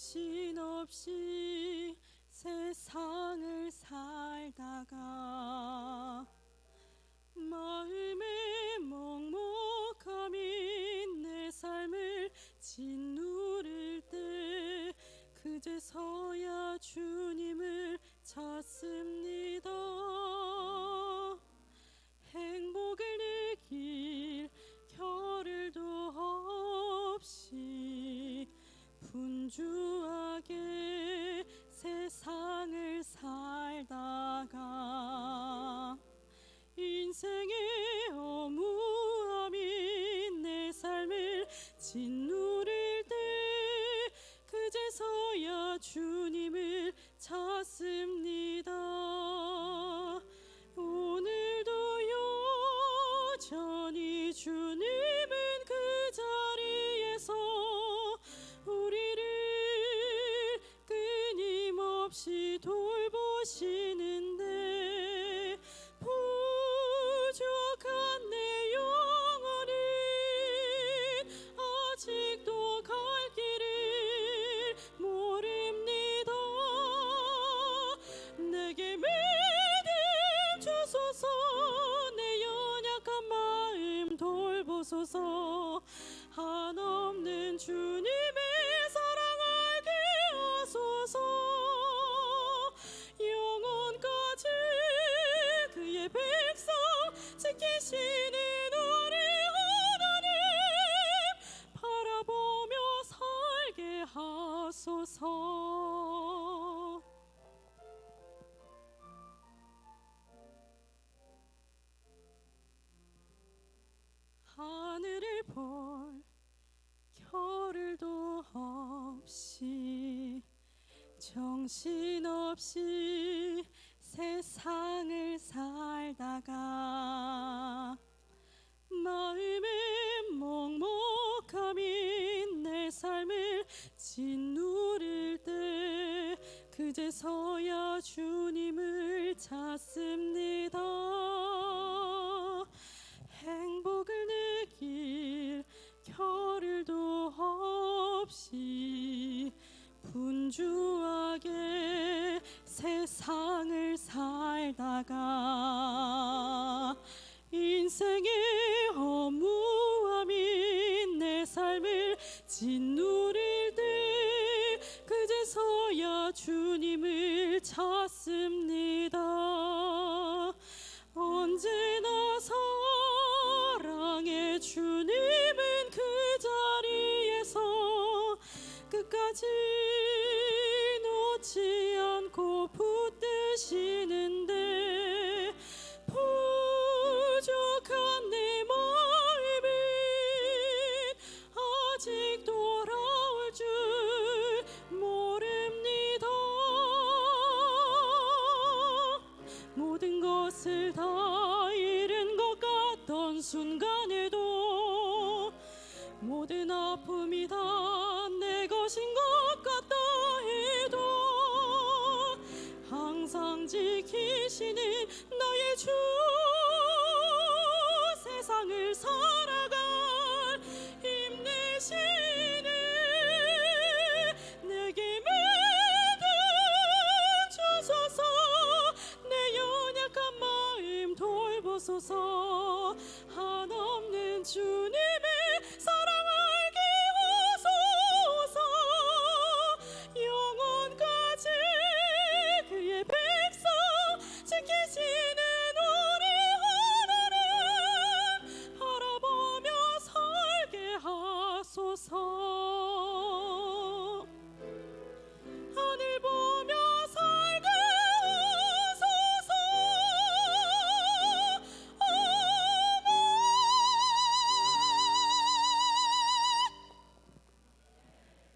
정신 없이 세상을 살다가 마음에 먹먹함이 내 삶을 짓누를 때 그제서야 주님을 찾습니다. 행복을 느낄 겨를도 없이 분주 그 so, so. 정신없이 세상을 살다가 마음에 먹먹함이 내 삶을 짓누를 때 그제서야 주님을 찾습니다. 행복을 느낄 겨를도 없이 진노를 들 그제서야 주님을 찾습니다. 언제나 사랑의 주님은 그 자리에서 끝까지 놓지 않고 붙드시는데 것을 다 잃은 것 같던 순간에도 모든 아픔이 다 내 것인 것 같다 해도 항상 지키시는